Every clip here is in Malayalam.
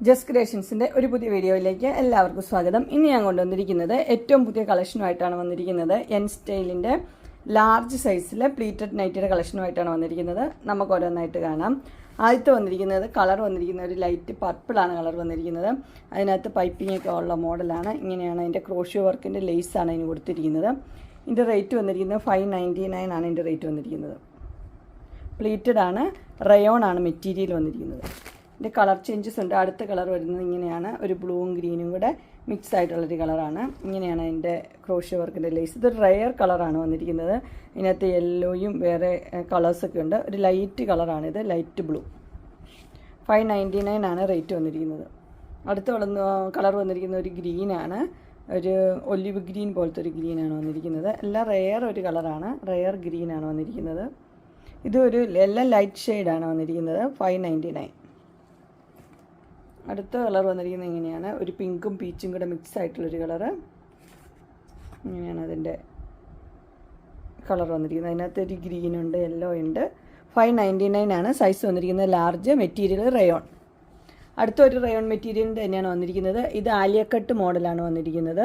ജസ്റ്റ് ക്രിയേഷൻസിന്റെ ഒരു പുതിയ വീഡിയോയിലേക്ക് എല്ലാവർക്കും സ്വാഗതം. ഇന്ന് ഞാൻ കൊണ്ടുവന്നിരിക്കുന്നത് ഏറ്റവും പുതിയ കളക്ഷനുമായിട്ടാണ് വന്നിരിക്കുന്നത്. എൻ സ്റ്റൈലിന്റെ ലാർജ് സൈസിലെ പ്ലീറ്റഡ് നൈറ്റിയുടെ കളക്ഷനുമായിട്ടാണ് വന്നിരിക്കുന്നത്. നമുക്ക് ഓരോന്നായിട്ട് കാണാം. ആദ്യത്തെ വന്നിരിക്കുന്നത് കളർ വന്നിരിക്കുന്ന ഒരു ലൈറ്റ് പർപ്പിളാണ് കളർ വന്നിരിക്കുന്നത്. അതിനകത്ത് പൈപ്പിംഗ് ഒക്കെ ഉള്ള മോഡലാണ് ഇങ്ങനെയാണ് അതിന്റെ ക്രോഷ്യോ വർക്കിന്റെ ലേസാണ് അതിന് കൊടുത്തിരിക്കുന്നത്. ഇതിന്റെ റേറ്റ് വന്നിരിക്കുന്നത് ഫൈവ് നയന്റി നയൻ ആണ് ഇതിന്റെ റേറ്റ് വന്നിരിക്കുന്നത്. പ്ലീറ്റഡ് ആണ് റയോൺ ആണ് മെറ്റീരിയൽ വന്നിരിക്കുന്നത്. ഇതിന്റെ കളർ ചേഞ്ചസ് ഉണ്ട്. അടുത്ത കളർ വരുന്നത് ഇങ്ങനെയാണ്. ഒരു ബ്ലൂവും ഗ്രീനും കൂടെ മിക്സ് ആയിട്ടുള്ളൊരു കളറാണ്. ഇങ്ങനെയാണ് അതിന്റെ ക്രോഷ്യ വർക്കിന്റെ ലേസ് ഇത് റയർ കളറാണ് വന്നിരിക്കുന്നത്. ഇതിനകത്ത് യെല്ലോയും വേറെ കളേഴ്സൊക്കെ ഉണ്ട്. ഒരു ലൈറ്റ് കളറാണ് ഇത്. Light blue five ninety nine ആണ് റേറ്റ് വന്നിരിക്കുന്നത്. അടുത്ത വളർന്ന് കളർ വന്നിരിക്കുന്ന ഒരു ഗ്രീനാണ് ഒരു ഒലിവ് ഗ്രീൻ പോലത്തെ ഒരു ഗ്രീനാണ് വന്നിരിക്കുന്നത്. എല്ലാം റെയർ ഒരു കളറാണ് റെയർ ഗ്രീനാണ് വന്നിരിക്കുന്നത്. ഇതൊരു എല്ലാം ലൈറ്റ് ഷെയ്ഡാണ് വന്നിരിക്കുന്നത്. ഫൈവ് നയന്റി നയൻ അടുത്ത കളർ വന്നിരിക്കുന്നത് ഇങ്ങനെയാണ്. ഒരു പിങ്കും പീച്ചും കൂടെ മിക്സ് ആയിട്ടുള്ളൊരു കളറ് ഇങ്ങനെയാണ് അതിന്റെ കളർ വന്നിരിക്കുന്നത്. അതിനകത്ത് ഒരു ഗ്രീൻ ഉണ്ട് യെല്ലോ ഉണ്ട്. ഫൈവ് നയന്റി നയൻ ആണ് സൈസ് വന്നിരിക്കുന്നത്. ലാർജ് മെറ്റീരിയൽ റയോൺ അടുത്ത ഒരു റയോൺ മെറ്റീരിയൽ തന്നെയാണ് വന്നിരിക്കുന്നത്. ഇത് ആലിയക്കട്ട് മോഡലാണ് വന്നിരിക്കുന്നത്.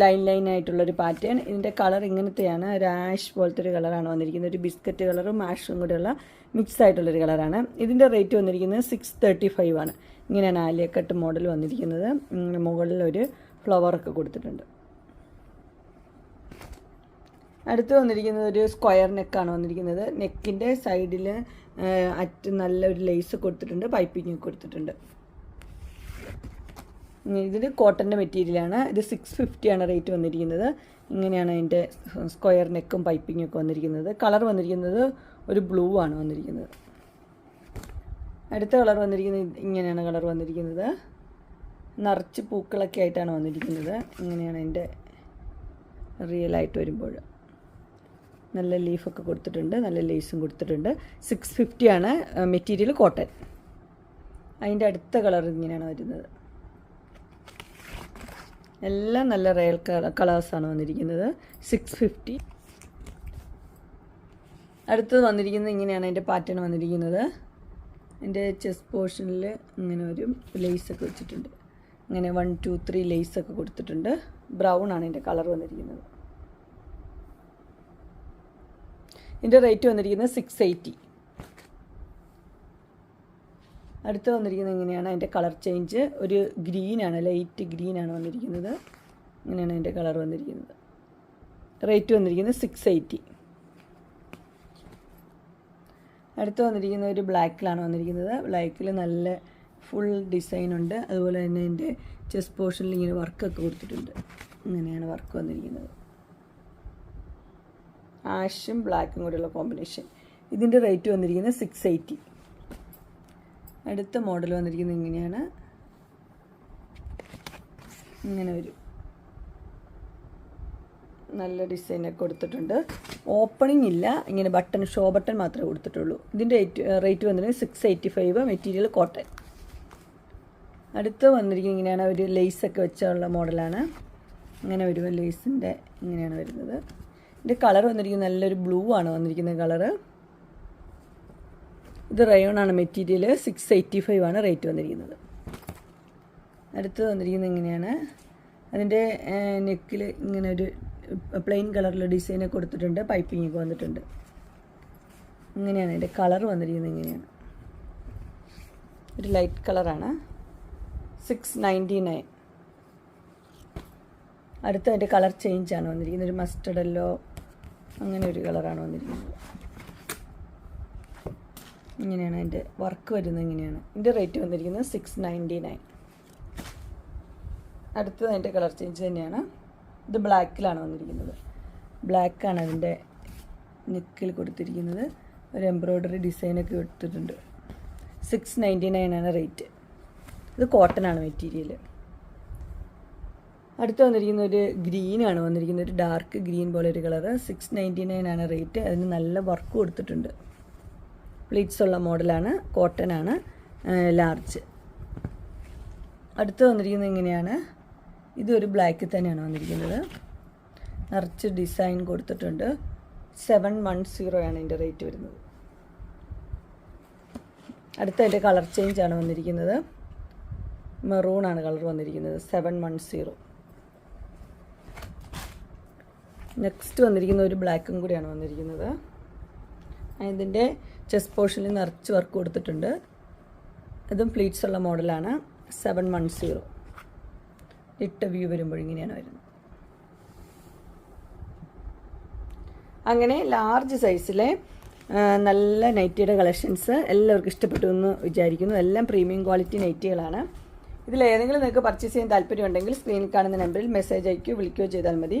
ലൈൻ ലൈൻ ആയിട്ടുള്ളൊരു പാറ്റേൺ ഇതിന്റെ കളർ ഇങ്ങനത്തെയാണ്. ഒരു ആഷ് പോലത്തെ ഒരു കളറാണ് വന്നിരിക്കുന്നത്. ഒരു ബിസ്ക്കറ്റ് കളറും ആഷും കൂടെയുള്ള മിക്സ് ആയിട്ടുള്ളൊരു കളറാണ് ഇതിന്റെ റേറ്റ് വന്നിരിക്കുന്നത് സിക്സ് തേർട്ടി ഫൈവ് ആണ്. ഇങ്ങനെയാണ് ആലിയക്കട്ട് മോഡൽ വന്നിരിക്കുന്നത്. മുകളിൽ ഒരു ഫ്ലവറൊക്കെ കൊടുത്തിട്ടുണ്ട്. അടുത്ത് വന്നിരിക്കുന്നത് ഒരു സ്ക്വയർ നെക്കാണ് വന്നിരിക്കുന്നത്. നെക്കിന്റെ സൈഡിൽ അറ്റ് നല്ല ഒരു ലേസ് കൊടുത്തിട്ടുണ്ട് പൈപ്പിങ് കൊടുത്തിട്ടുണ്ട്. ഇതിന് കോട്ടന്റെ മെറ്റീരിയലാണ് ഇത് സിക്സ് ഫിഫ്റ്റിയാണ് റേറ്റ് വന്നിരിക്കുന്നത്. ഇങ്ങനെയാണ് അതിന്റെ സ്ക്വയർ നെക്കും പൈപ്പിങ്ങും ഒക്കെ വന്നിരിക്കുന്നത്. കളർ വന്നിരിക്കുന്നത് ഒരു ബ്ലൂ ആണ് വന്നിരിക്കുന്നത്. അടുത്ത കളർ വന്നിരിക്കുന്നത് ഇങ്ങനെയാണ് കളർ വന്നിരിക്കുന്നത്. നിറച്ച് പൂക്കളൊക്കെ ആയിട്ടാണ് വന്നിരിക്കുന്നത്. ഇങ്ങനെയാണ് അതിന്റെ റിയലായിട്ട് വരുമ്പോൾ. നല്ല ലീഫൊക്കെ കൊടുത്തിട്ടുണ്ട് നല്ല ലേസും കൊടുത്തിട്ടുണ്ട്. സിക്സ് ഫിഫ്റ്റിയാണ് മെറ്റീരിയൽ കോട്ടൺ അതിന്റെ അടുത്ത കളർ ഇങ്ങനെയാണ് വരുന്നത്. എല്ലാം നല്ല റയൽ കളേഴ്സാണ് വന്നിരിക്കുന്നത്. സിക്സ് ഫിഫ്റ്റി അടുത്തത് വന്നിരിക്കുന്നത് ഇങ്ങനെയാണ് അതിന്റെ പാറ്റേൺ വന്നിരിക്കുന്നത്. എന്റെ ചെസ്റ്റ് പോർഷനിൽ ഇങ്ങനെ ഒരു ലേസൊക്കെ വെച്ചിട്ടുണ്ട്. ഇങ്ങനെ വൺ ടു ത്രീ ലേസൊക്കെ കൊടുത്തിട്ടുണ്ട്. ബ്രൗൺ ആണ് എന്റെ കളർ വന്നിരിക്കുന്നത്. ഇതിന്റെ റേറ്റ് വന്നിരിക്കുന്നത് സിക്സ് എയ്റ്റി അടുത്ത് വന്നിരിക്കുന്നത് എങ്ങനെയാണ് അതിന്റെ കളർ ചേഞ്ച് ഒരു ഗ്രീനാണ് ലൈറ്റ് ഗ്രീനാണ് വന്നിരിക്കുന്നത്. ഇങ്ങനെയാണ് അതിന്റെ കളർ വന്നിരിക്കുന്നത്. റേറ്റ് വന്നിരിക്കുന്നത് സിക്സ് എയ്റ്റി അടുത്ത് വന്നിരിക്കുന്ന ഒരു ബ്ലാക്കിലാണ് വന്നിരിക്കുന്നത്. ബ്ലാക്കിൽ നല്ല ഫുൾ ഡിസൈൻ ഉണ്ട്. അതുപോലെ തന്നെ അതിന്റെ ചെസ്റ്റ് പോർഷനിൽ ഇങ്ങനെ വർക്കൊക്കെ കൊടുത്തിട്ടുണ്ട്. ഇങ്ങനെയാണ് വർക്ക് വന്നിരിക്കുന്നത്. ആഷും ബ്ലാക്കും കൂടെയുള്ള കോമ്പിനേഷൻ. ഇതിന്റെ റേറ്റ് വന്നിരിക്കുന്നത് സിക്സ് എയ്റ്റി അടുത്ത മോഡൽ വന്നിരിക്കുന്നത് ഇങ്ങനെയാണ്. ഇങ്ങനെ വരും. നല്ല ഡിസൈനൊക്കെ കൊടുത്തിട്ടുണ്ട്. ഓപ്പണിംഗ് ഇല്ല. ഇങ്ങനെ ബട്ടൺ ഷോ ബട്ടൺ മാത്രമേ കൊടുത്തിട്ടുള്ളൂ. ഇതിന്റെ റേറ്റ് വന്നിരിക്കുന്നത് six eighty five material cotton അടുത്ത് വന്നിരിക്കുന്നത് ഇങ്ങനെയാണ്. ഒരു ലേസൊക്കെ വെച്ചുള്ള മോഡലാണ് ഇങ്ങനെ വരുമ്പോൾ ലേസിന്റെ ഇങ്ങനെയാണ് വരുന്നത്. ഇതിന്റെ കളർ വന്നിരിക്കുന്നത് നല്ലൊരു ബ്ലൂ ആണ് വന്നിരിക്കുന്ന കളർ ഇത് റയോൺ ആണ് മെറ്റീരിയൽ സിക്സ് എയ്റ്റി ഫൈവ് ആണ് റേറ്റ് വന്നിരിക്കുന്നത്. അടുത്ത് വന്നിരിക്കുന്നത് ഇങ്ങനെയാണ്. അതിന്റെ നെക്കിൽ ഇങ്ങനെ ഒരു പ്ലെയിൻ കളറിൽ ഡിസൈനൊക്കെ കൊടുത്തിട്ടുണ്ട്. പൈപ്പിംഗ് ഒക്കെ വന്നിട്ടുണ്ട്. ഇങ്ങനെയാണ്. അതിന്റെ കളർ വന്നിരിക്കുന്നത് ഇങ്ങനെയാണ്. ഒരു ലൈറ്റ് കളറാണ് സിക്സ് നയന്റി നയൻ അടുത്ത അതിന്റെ കളർ ചേഞ്ച് ആണ് വന്നിരിക്കുന്നത്. ഒരു മസ്റ്റർഡ് എല്ലോ അങ്ങനെ ഒരു കളറാണ് വന്നിരിക്കുന്നത്. ഇങ്ങനെയാണ് അതിന്റെ വർക്ക് വരുന്നത് ഇങ്ങനെയാണ്. ഇതിന്റെ റേറ്റ് വന്നിരിക്കുന്നത് സിക്സ് നയന്റി നയൻ അടുത്തത് അതിന്റെ കളർ ചേഞ്ച് തന്നെയാണ്. ഇത് ബ്ലാക്കിലാണ് വന്നിരിക്കുന്നത്. ബ്ലാക്കാണ് അതിന്റെ നെക്കിൽ കൊടുത്തിരിക്കുന്നത്. ഒരു എംബ്രോയ്ഡറി ഡിസൈനൊക്കെ കൊടുത്തിട്ടുണ്ട്. സിക്സ് നയന്റി നയൻ ആണ് റേറ്റ്. ഇത് കോട്ടൺ ആണ് മെറ്റീരിയൽ അടുത്ത് വന്നിരിക്കുന്ന ഒരു ഗ്രീനാണ് വന്നിരിക്കുന്നത്. ഒരു ഡാർക്ക് ഗ്രീൻ പോലെ ഒരു കളറ് സിക്സ് നയന്റി നയൻ ആണ് റേറ്റ് അതിന് നല്ല വർക്ക് കൊടുത്തിട്ടുണ്ട്. പ്ലീറ്റ്സ് ഉള്ള മോഡലാണ് കോട്ടൺ ആണ്. ലാർജ് അടുത്ത് വന്നിരിക്കുന്നത് ഇങ്ങനെയാണ് ഇതൊരു ബ്ലാക്കിൽ തന്നെയാണ് വന്നിരിക്കുന്നത്. നിറച്ച് ഡിസൈൻ കൊടുത്തിട്ടുണ്ട്. സെവൻ വൺ സീറോ ആണ് ഇതിന്റെ റേറ്റ് വരുന്നത്. അടുത്ത അതിന്റെ കളർ ചേഞ്ച് ആണ് വന്നിരിക്കുന്നത്. മെറൂൺ ആണ് കളർ വന്നിരിക്കുന്നത്. സെവൻ വൺ സീറോ നെക്സ്റ്റ് വന്നിരിക്കുന്ന ഒരു ബ്ലാക്കും കൂടിയാണ് വന്നിരിക്കുന്നത്. ഇതിന്റെ ചെസ്റ്റ് പോർഷനിൽ നിറച്ച് വർക്ക് കൊടുത്തിട്ടുണ്ട്. ഇതും പ്ലീറ്റ്സ് ഉള്ള മോഡലാണ് സെവൻ വൺ സീറോ ഇട്ട വ്യൂ വരുമ്പോൾ ഇങ്ങനെയാണ് വരുന്നത്. അങ്ങനെ ലാർജ് സൈസിലെ നല്ല നൈറ്റിയുടെ കളക്ഷൻസ് എല്ലാവർക്കും ഇഷ്ടപ്പെട്ടു എന്ന് വിചാരിക്കുന്നു. എല്ലാം പ്രീമിയം ക്വാളിറ്റി നൈറ്റികളാണ് ഇതിലേതെങ്കിലും നിങ്ങൾക്ക് പർച്ചേസ് ചെയ്യാൻ താല്പര്യമുണ്ടെങ്കിൽ സ്ക്രീനിൽ കാണുന്ന നമ്പറിൽ മെസ്സേജ് അയക്കുകയോ വിളിക്കുകയോ ചെയ്താൽ മതി.